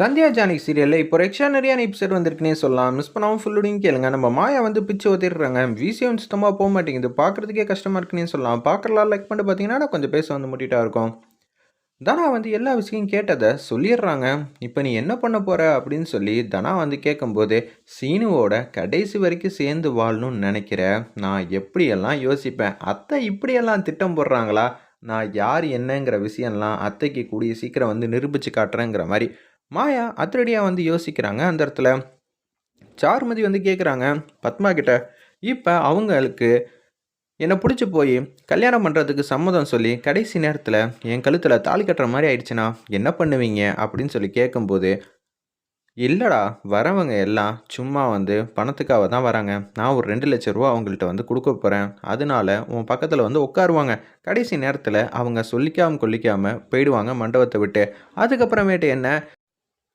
Sandhya Jannik சீரியலில் இப்போ எக்ஸ்ட்ரானரியான episode வந்திருக்குனே சொல்லலாம். மிஸ் பண்ணாமல் ஃபுல்லுடையும் கேளுங்க. நம்ம மாயா வந்து பிச்சு ஒத்திடுறாங்க. விசியம் சுத்தமாக போக மாட்டேங்குது. பார்க்குறதுக்கே கஷ்டமாக இருக்குன்னே சொல்லலாம். பார்க்கலாம் லைக் பண்ணிட்டு பார்த்தீங்கன்னா கொஞ்சம் பேச வந்து முட்டிட்டா இருக்கும். தனா வந்து எல்லா விஷயம் கேட்டதை சொல்லிடுறாங்க. இப்போ நீ என்ன பண்ண போகிற அப்படின்னு சொல்லி தனா வந்து கேட்கும்போது சீனுவோட கடைசி வரைக்கும் சேர்ந்து வாழணும்னு நினைக்கிற நான் எப்படியெல்லாம் யோசிப்பேன்? அத்தை இப்படியெல்லாம் திட்டம் போடுறாங்களா? நான் யார் என்னங்கிற விஷயம்லாம் அத்தைக்கு கூடிய சீக்கிரம் வந்து நிரூபித்து காட்டுறேங்கிற மாதிரி மாயா அதிரடியாக வந்து யோசிக்கிறாங்க. அந்த இடத்துல சார்மதி வந்து கேட்குறாங்க பத்மா கிட்ட இப்போ அவங்களுக்கு என்னை பிடிச்சி போய் கல்யாணம் பண்ணுறதுக்கு சம்மதம் சொல்லி கடைசி நேரத்தில் என் கழுத்தில் தாலி கட்டுற மாதிரி ஆயிடுச்சுன்னா என்ன பண்ணுவீங்க? அப்படின்னு சொல்லி கேட்கும்போது இல்லைடா வரவங்க எல்லாம் சும்மா வந்து பணத்துக்காக தான் வராங்க. நான் ஒரு ரெண்டு லட்ச ரூபா அவங்கள்ட்ட வந்து கொடுக்க போகிறேன் அதனால உன் பக்கத்தில் வந்து உட்காருவாங்க. கடைசி நேரத்தில் அவங்க சொல்லிக்காமல் கொல்லிக்காமல் போயிடுவாங்க மண்டபத்தை விட்டு. அதுக்கப்புறமேட்டு என்ன?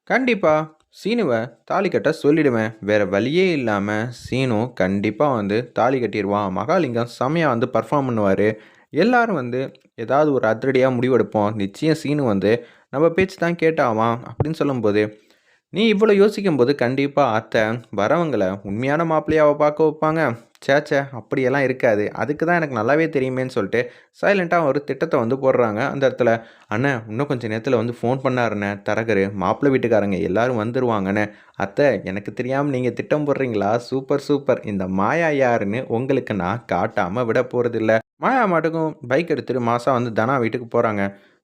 கண்டிப்பாக சீனுவை தாலி கட்ட சொல்லிடுவேன் வேறு வழியே இல்லாமல் சீனு கண்டிப்பாக வந்து தாலி கட்டிடுவான் மகாலிங்கம் செம்மையாக வந்து பர்ஃபார்ம் பண்ணுவார். எல்லாரும் வந்து ஏதாவது ஒரு அதிரடியாக முடிவெடுப்போம். நிச்சயம் சீனு வந்து நம்ம பேச்சு தான் கேட்டாவான் அப்படின்னு சொல்லும்போது நீ இவ்வளோ யோசிக்கும்போது கண்டிப்பாக அத்தை வரவங்களை உண்மையான மாப்பிள்ளையாவை பார்க்க வைப்பாங்க. சேச்சே அப்படியெல்லாம் இருக்காது. அதுக்கு தான் எனக்கு நல்லாவே தெரியுமேன்னு சொல்லிட்டு சைலண்ட்டாக ஒரு திட்டத்தை வந்து போடுறாங்க. அந்த இடத்துல அண்ணன் இன்னும் கொஞ்சம் நேரத்தில் வந்து ஃபோன் பண்ணாருண்ணே தரகரு மாப்பிள்ளை வீட்டுக்காரங்க எல்லாரும் வந்துருவாங்கண்ணே. அத்தை எனக்கு தெரியாமல் நீங்கள் திட்டம் போடுறீங்களா? Super super. இந்த மாயா யாருன்னு உங்களுக்கு நான் காட்டாமல் விட போகிறதில்ல மாயா மாட்டுக்கும் பைக் எடுத்துகிட்டு மாதம் வந்து தனா வீட்டுக்கு போகிறாங்க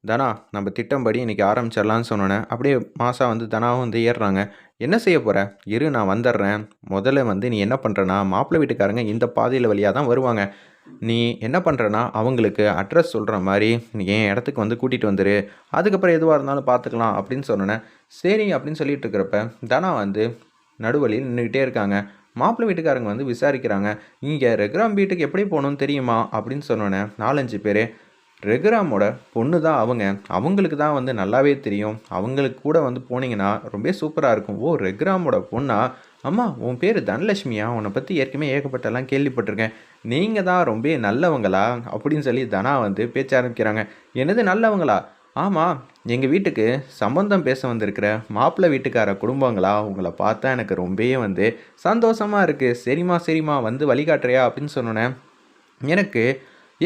தனா நம்ம திட்டம்படி இன்றைக்கி ஆரம்பிச்சிடலான்னு சொன்னோன்னே அப்படியே மாதம் வந்து தனாவும் வந்து ஏறுறாங்க. என்ன செய்ய போகிற இரு நான் வந்துடுறேன். முதல்ல வந்து நீ என்ன பண்ணுறேன்னா மாப்பிள்ளை வீட்டுக்காரங்க இந்த பாதையில் வழியாக தான் வருவாங்க. நீ என்ன பண்ணுறனா அவங்களுக்கு அட்ரஸ் சொல்கிற மாதிரி நீ என் இடத்துக்கு வந்து கூட்டிகிட்டு வந்துரு. அதுக்கப்புறம் எதுவாக இருந்தாலும் பார்த்துக்கலாம் அப்படின்னு சொன்னோன்னே சரி அப்படின்னு சொல்லிட்டு இருக்கிறப்ப தனா வந்து நடுவழியில் நின்றுக்கிட்டே இருக்காங்க. மாப்பிள்ளை வீட்டுக்காரங்க வந்து விசாரிக்கிறாங்க. இங்கே ரெகுராம் வீட்டுக்கு எப்படி போகணும்னு தெரியுமா? அப்படின்னு சொன்னோன்னே நாலஞ்சு பேர் ரெகுராமோட பொண்ணு தான் அவங்க. அவங்களுக்கு தான் வந்து நல்லாவே தெரியும். அவங்களுக்கு கூட வந்து போனீங்கன்னா ரொம்ப சூப்பராக இருக்கும். ஓ ரெகுராமோட பொண்ணா? அம்மா உன் பேர் தனலட்சுமியா? உன்னை பற்றி ஏற்கனவே ஏகப்பட்டெல்லாம் கேள்விப்பட்டிருக்கேன். நீங்கள் தான் ரொம்ப நல்லவங்களா? அப்படின்னு சொல்லி தனா வந்து பேச்ச ஆரம்பிக்கிறாங்க. என்னது நல்லவங்களா? ஆமாம் எங்கள் வீட்டுக்கு சம்பந்தம் பேச வந்திருக்கிற மாப்பிள்ளை வீட்டுக்கார குடும்பங்களா? உங்களை பார்த்தா எனக்கு ரொம்பவே வந்து சந்தோஷமாக இருக்குது சரிம்மா சரிம்மா வந்து வழிகாட்டுறியா? அப்படின்னு சொன்னோன்னே எனக்கு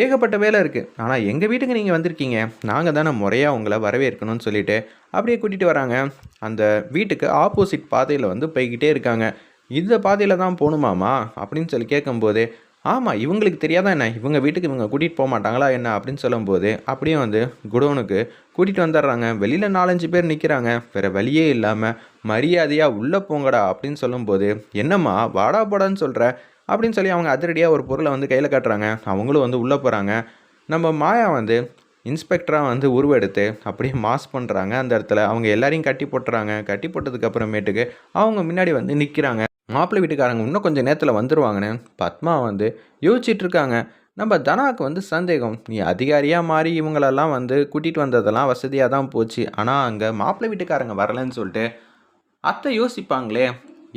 ஏகப்பட்ட வேலை இருக்குது ஆனால் எங்கள் வீட்டுக்கு நீங்கள் வந்திருக்கீங்க? நாங்கள் தானே முறையாக உங்களை வரவேற்கணும்னு சொல்லிட்டு அப்படியே கூட்டிகிட்டு வராங்க. அந்த வீட்டுக்கு ஆப்போசிட் பாதையில் வந்து போய்கிட்டே இருக்காங்க. இந்த பாதையில் தான் போகணுமாமா? அப்படின்னு சொல்லி கேட்கும்போது ஆமாம் இவங்களுக்கு தெரியாதா என்ன? இவங்க வீட்டுக்கு இவங்க கூட்டிகிட்டு போக மாட்டாங்களா என்ன? அப்படின்னு சொல்லும்போது அப்படியே வந்து குடோனுக்கு கூட்டிகிட்டு வந்துடுறாங்க. வெளியில் நாலஞ்சு பேர் நிற்கிறாங்க வேறு வழியே இல்லாமல் மரியாதையாக உள்ளே போங்கடா அப்படின்னு சொல்லும்போது என்னம்மா வாடா போடான்னு சொல்கிற அப்படின்னு சொல்லி அவங்க அதிரடியாக ஒரு பொருளை வந்து கையில் காட்டுறாங்க. அவங்களும் வந்து உள்ளே போகிறாங்க நம்ம மாயா வந்து இன்ஸ்பெக்டராக வந்து உருவெடுத்து அப்படியே மாஸ் பண்ணுறாங்க அந்த இடத்துல. அவங்க எல்லாரையும் கட்டி போட்டுறாங்க. கட்டி போட்டதுக்கு அப்புறமேட்டுக்கு அவங்க முன்னாடி வந்து நிற்கிறாங்க மாப்பிள்ளை வீட்டுக்காரங்க இன்னும் கொஞ்சம் நேரத்தில் வந்துடுவாங்கன்னு பத்மா வந்து யோசிச்சுட்டு இருக்காங்க. நம்ம தனாவுக்கு வந்து சந்தேகம். நீ அதிகாரியாக மாறி இவங்களெல்லாம் வந்து கூட்டிகிட்டு வந்ததெல்லாம் வசதியாக தான் போச்சு. ஆனால் அங்கே மாப்பிள்ளை வீட்டுக்காரங்க வரலன்னு சொல்லிட்டு அத்தை யோசிப்பாங்களே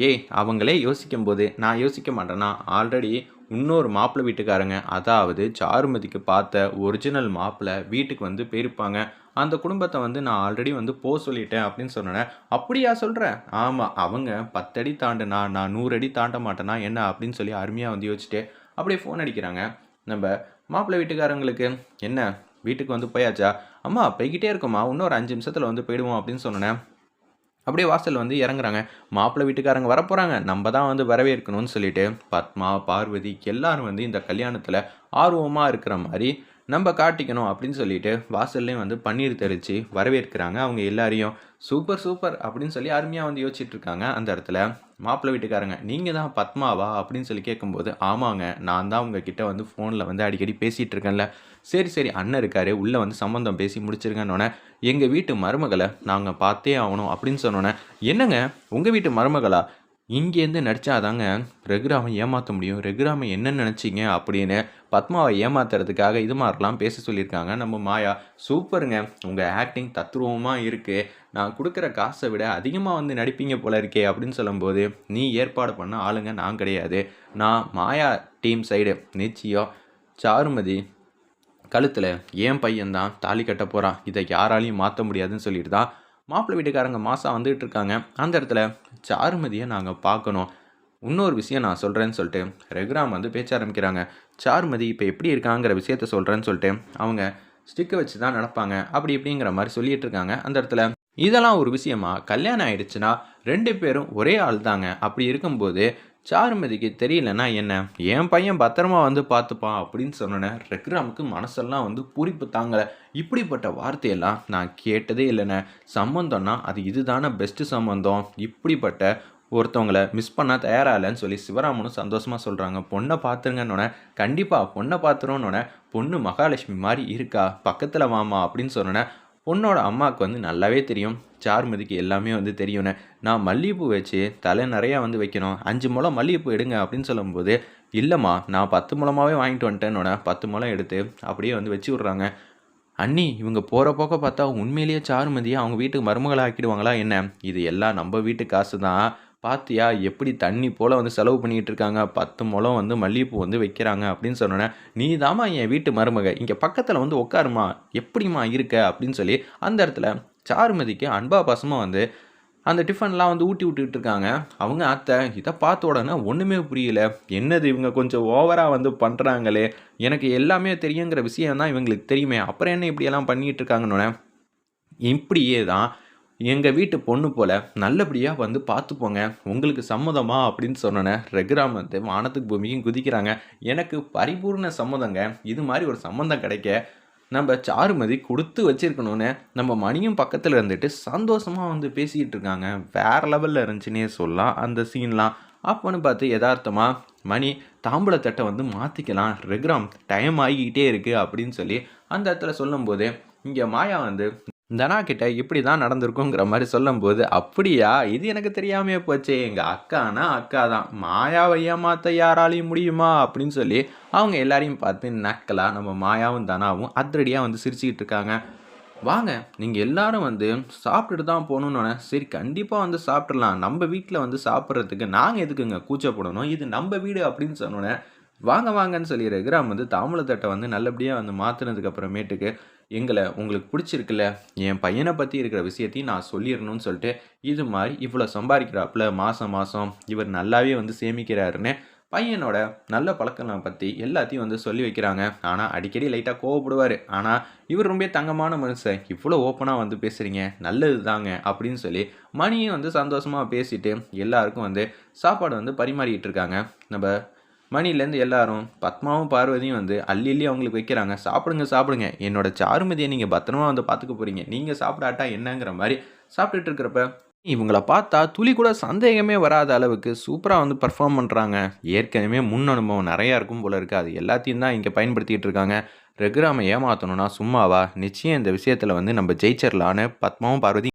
ஏய் அவங்களே யோசிக்கும்போது நான் யோசிக்க மாட்டேன்னா ஆல்ரெடி இன்னொரு மாப்பிள்ளை வீட்டுக்காரங்க அதாவது சாருமதிக்கு பார்த்த ஒரிஜினல் மாப்பிள்ளை வீட்டுக்கு வந்து போயிருப்பாங்க. அந்த குடும்பத்தை வந்து நான் ஆல்ரெடி வந்து போக சொல்லிட்டேன் அப்படின்னு சொன்னேன். அப்படியா சொல்கிறேன் ஆமாம் அவங்க பத்தடி தாண்டுனா நான் நூறு அடி தாண்ட மாட்டேனா என்ன அப்படின்னு சொல்லி அருமையாக வந்து யோசிச்சுட்டு அப்படியே ஃபோன் அடிக்கிறாங்க. நம்ம மாப்பிள்ளை வீட்டுக்காரங்களுக்கு என்ன? வீட்டுக்கு வந்து போயாச்சா? அம்மா போய்கிட்டே இருக்கோம்மா. இன்னொரு அஞ்சு நிமிஷத்தில் வந்து போயிடுவோம் அப்படின்னு சொன்னேன். அப்படியே வாசல் வந்து இறங்குறாங்க. மாப்பிள்ளை வீட்டுக்காரங்க வரப்போகிறாங்க நம்ம தான் வந்து வரவேற்கணும்னு சொல்லிட்டு பத்மா பார்வதி எல்லாரும் வந்து இந்த கல்யாணத்தில் ஆர்வமாக இருக்கிற மாதிரி நம்ம காட்டிக்கணும் அப்படின்னு சொல்லிட்டு வாசல்லையும் வந்து பன்னீர் தெளித்து வரவேற்கிறாங்க. அவங்க எல்லாரையும் சூப்பர் சூப்பர் அப்படின்னு சொல்லி அருமையாக வந்து யோசிச்சுட்டு இருக்காங்க அந்த இடத்துல. மாப்பிள்ளை வீட்டுக்காரங்க நீங்கள் தான் பத்மாவா? அப்படின்னு சொல்லி கேட்கும்போது ஆமாங்க நான் தான் உங்ககிட்ட வந்து ஃபோனில் வந்து அடிக்கடி பேசிகிட்டு இருக்கேன்ல. சரி சரி அண்ணன் இருக்காரு உள்ளே வந்து சம்மந்தம் பேசி முடிச்சிருக்கேன்னொன்னே எங்கள் வீட்டு மருமகளை நாங்கள் பார்த்தே ஆகணும் அப்படின்னு சொன்னோன்னே என்னங்க உங்கள் வீட்டு மருமகளா? இங்கேருந்து நடித்தாதாங்க ரகுராமை ஏமாற்ற முடியும். ரகுராமை என்ன நினச்சிங்க அப்படின்னு பத்மாவை ஏமாத்துறதுக்காக இது மாதிரிலாம் பேச சொல்லியிருக்காங்க. நம்ம மாயா சூப்பருங்க. உங்கள் ஆக்டிங் தத்ரூபமாக இருக்குது நான் கொடுக்குற காசை விட அதிகமாக வந்து நடிப்பீங்க போல இருக்கே அப்படின்னு சொல்லும்போது நீ ஏற்பாடு பண்ண ஆளுங்க நான் கிடையாது. நான் மாயா டீம் சைடு நிச்சயம் சாருமதி கழுத்தில் ஏன் பையன்தான் தாலி கட்ட போகிறான் இதை யாராலையும் மாற்ற முடியாதுன்னு சொல்லிட்டு தான் மாப்பிள்ளை வீட்டுக்காரங்க மாதம் வந்துகிட்டு இருக்காங்க அந்த இடத்துல சாருமதியை நாங்கள் பார்க்கணும். இன்னொரு விஷயம் நான் சொல்கிறேன்னு சொல்லிட்டு ரெகுராம் வந்து பேச்ச ஆரம்பிக்கிறாங்க. சாருமதி இப்போ எப்படி இருக்காங்கிற விஷயத்த சொல்கிறேன்னு சொல்லிட்டு அவங்க ஸ்டிக்கை வச்சு தான் நடப்பாங்க. அப்படி இப்படிங்கிற மாதிரி சொல்லிட்டு இருக்காங்க அந்த இடத்துல இதெல்லாம் ஒரு விஷயமா? கல்யாணம் ஆயிடுச்சுன்னா ரெண்டு பேரும் ஒரே ஆள் தாங்க அப்படி இருக்கும்போது சாருமதிக்கு தெரியலன்னா என்ன? என் பையன் பத்திரமா வந்து பார்த்துப்பான் அப்படின்னு சொன்னோன்னே ரெக்ராமுக்கு மனசெல்லாம் வந்து பூரிப்பு தாங்கலை. இப்படிப்பட்ட வார்த்தையெல்லாம் நான் கேட்டதே இல்லைண்ணே. சம்மந்தம்னா அது இதுதானே பெஸ்ட்டு சம்மந்தம் இப்படிப்பட்ட ஒருத்தவங்கள மிஸ் பண்ணால் தயாராக இல்லைன்னு சொல்லி சிவராமனும் சந்தோஷமாக சொல்கிறாங்க பொண்ணை பார்த்துருங்கன்னொன்னே கண்டிப்பாக பொண்ணை பார்த்துருவோன்னொன்னே பொண்ணு மகாலட்சுமி மாதிரி இருக்கா? பக்கத்தில் வாமா அப்படின்னு சொன்னோன்னே பொண்ணோட அம்மாவுக்கு வந்து நல்லாவே தெரியும். சார்மதிக்கு எல்லாமே வந்து தெரியும்னு. நான் மல்லிகைப்பூ வச்சு தலை நிறையா வந்து வைக்கணும். அஞ்சு முளம் மல்லிகைப்பூ எடுங்க அப்படின்னு சொல்லும்போது இல்லைம்மா நான் பத்து முளமாகவே வாங்கிட்டு வந்துட்டேன்னோட பத்து முளம் எடுத்து அப்படியே வந்து வச்சு விட்றாங்க. அண்ணி இவங்க போகிற போக்க பார்த்தா உண்மையிலேயே சாருமதியை அவங்க வீட்டுக்கு மருமகளை ஆக்கிடுவாங்களா என்ன? இது எல்லாம் நம்ம வீட்டு காசு தான் பார்த்தியா எப்படி தண்ணி போல் வந்து செலவு பண்ணிக்கிட்டு இருக்காங்க? பத்து முளம் வந்து மல்லிகைப்பூ வந்து வைக்கிறாங்க அப்படின்னு சொன்னோன்னே நீ தாம்மா என் வீட்டு மருமக இங்கே பக்கத்தில் வந்து உட்காருமா எப்படிம்மா இருக்க? அப்படின்னு சொல்லி அந்த இடத்துல சாருமதிக்கு அன்பா பாசமாக வந்து அந்த டிஃபன்லாம் வந்து ஊட்டி விட்டுக்கிட்டு இருக்காங்க. அவங்க அத்தை இதை பார்த்த உடனே ஒன்றுமே புரியல. என்னது இவங்க கொஞ்சம் ஓவராக வந்து பண்ணுறாங்களே எனக்கு எல்லாமே தெரியுங்கிற விஷயம் தான் இவங்களுக்கு தெரியுமே. அப்புறம் என்ன இப்படியெல்லாம் பண்ணிகிட்டு இருக்காங்கன்னு இப்படியே தான் எங்கள் வீட்டு பொண்ணு போல் நல்லபடியாக வந்து பார்த்துப்போங்க உங்களுக்கு சம்மதமா அப்படின்னு சொன்னோன்னே ரெகுராம் வந்து வானத்துக்கு பூமிக்கும் குதிக்கிறாங்க. எனக்கு பரிபூர்ண சம்மதங்க. இது மாதிரி ஒரு சம்மந்தம் கிடைக்க நம்ம சாருமதி கொடுத்து வச்சுருக்கணும்னு நம்ம மணியும் பக்கத்தில் இருந்துட்டு சந்தோஷமாக வந்து பேசிக்கிட்டு இருக்காங்க. வேறு லெவலில் இருந்துச்சுன்னே சொல்லலாம். அந்த சீன்லாம் அப்போன்னு பார்த்து யதார்த்தமாக மணி தாம்பூலத்தட்டை வந்து மாற்றிக்கலாம் ரெகுராம் டைம் ஆகிக்கிட்டே இருக்குது அப்படின்னு சொல்லி அந்த இடத்துல சொல்லும்போது இங்கே மாயா வந்து தனா கிட்ட இப்படி தான் நடந்திருக்குங்கிற மாதிரி சொல்லும்போது அப்படியா? இது எனக்கு தெரியாமையே போச்சே. எங்கள் அக்கானா அக்கா தான். மாயாவை ஏமாத்த யாராலையும் முடியுமா? அப்படின்னு சொல்லி அவங்க எல்லாரையும் பார்த்து நக்கலாக நம்ம மாயாவும் தனாவும் அதிரடியாக வந்து சிரிச்சுக்கிட்டு இருக்காங்க. வாங்க நீங்கள் எல்லாரும் வந்து சாப்பிட்டுட்டு தான் போகணுன்னு சரி கண்டிப்பாக வந்து சாப்பிட்றலாம் நம்ம வீட்டில் வந்து சாப்பிட்றதுக்கு நாங்கள் எதுக்குங்க கூச்சப்படணும்? இது நம்ம வீடு அப்படின்னு சொன்னோன்னே வாங்க வாங்கன்னு சொல்லி ரகுராம் வந்து தாம்பூலத்தட்டை வந்து நல்லபடியாக வந்து மாற்றினதுக்கு அப்புறமேட்டுக்கு எங்களை உங்களுக்கு பிடிச்சிருக்குல்ல என் பையனை பற்றி இருக்கிற விஷயத்தையும் நான் சொல்லிடணும்னு சொல்லிட்டு இது மாதிரி இவ்வளோ சம்பாதிக்கிறாப்புல மாதம் மாதம் இவர் நல்லாவே வந்து சேமிக்கிறாருன்னு பையனோட நல்ல பழக்கங்களை பற்றி எல்லாத்தையும் வந்து சொல்லி வைக்கிறாங்க. ஆனால் அடிக்கடி லைட்டாக கோவப்படுவார். ஆனால் இவர் ரொம்ப தங்கமான மனுஷன். இவ்வளோ ஓப்பனாக வந்து பேசுகிறீங்க நல்லது தாங்க அப்படின்னு சொல்லி மணியும் வந்து சந்தோஷமாக பேசிட்டு எல்லாருக்கும் வந்து சாப்பாடு வந்து பரிமாறிக்கிட்டு இருக்காங்க. நம்ம மணிலேருந்து எல்லாரும் பத்மாவும் பார்வதியும் வந்து அள்ளி அள்ளி அவங்களுக்கு வைக்கிறாங்க. சாப்பிடுங்க சாப்பிடுங்க. என்னோட சாருமதியை நீங்கள் பத்திரமா வந்து பார்த்துக்க போகிறீங்க நீங்கள் சாப்பிடாட்டா என்னங்கிற மாதிரி சாப்பிட்டுட்டு இருக்கிறப்ப இவங்கள பார்த்தா துளி கூட சந்தேகமே வராத அளவுக்கு சூப்பராக வந்து பர்ஃபார்ம் பண்ணுறாங்க ஏற்கனவே முன் அனுபவம் நிறையா இருக்கும் போல இருக்குது அது எல்லாத்தையும் தான் இங்கே பயன்படுத்திகிட்டு இருக்காங்க. ரெகுராமை ஏமாற்றணும்னா சும்மாவா? நிச்சயம் இந்த விஷயத்தில் வந்து நம்ம ஜெயிச்சிடலான்னு பத்மாவும் பார்வதி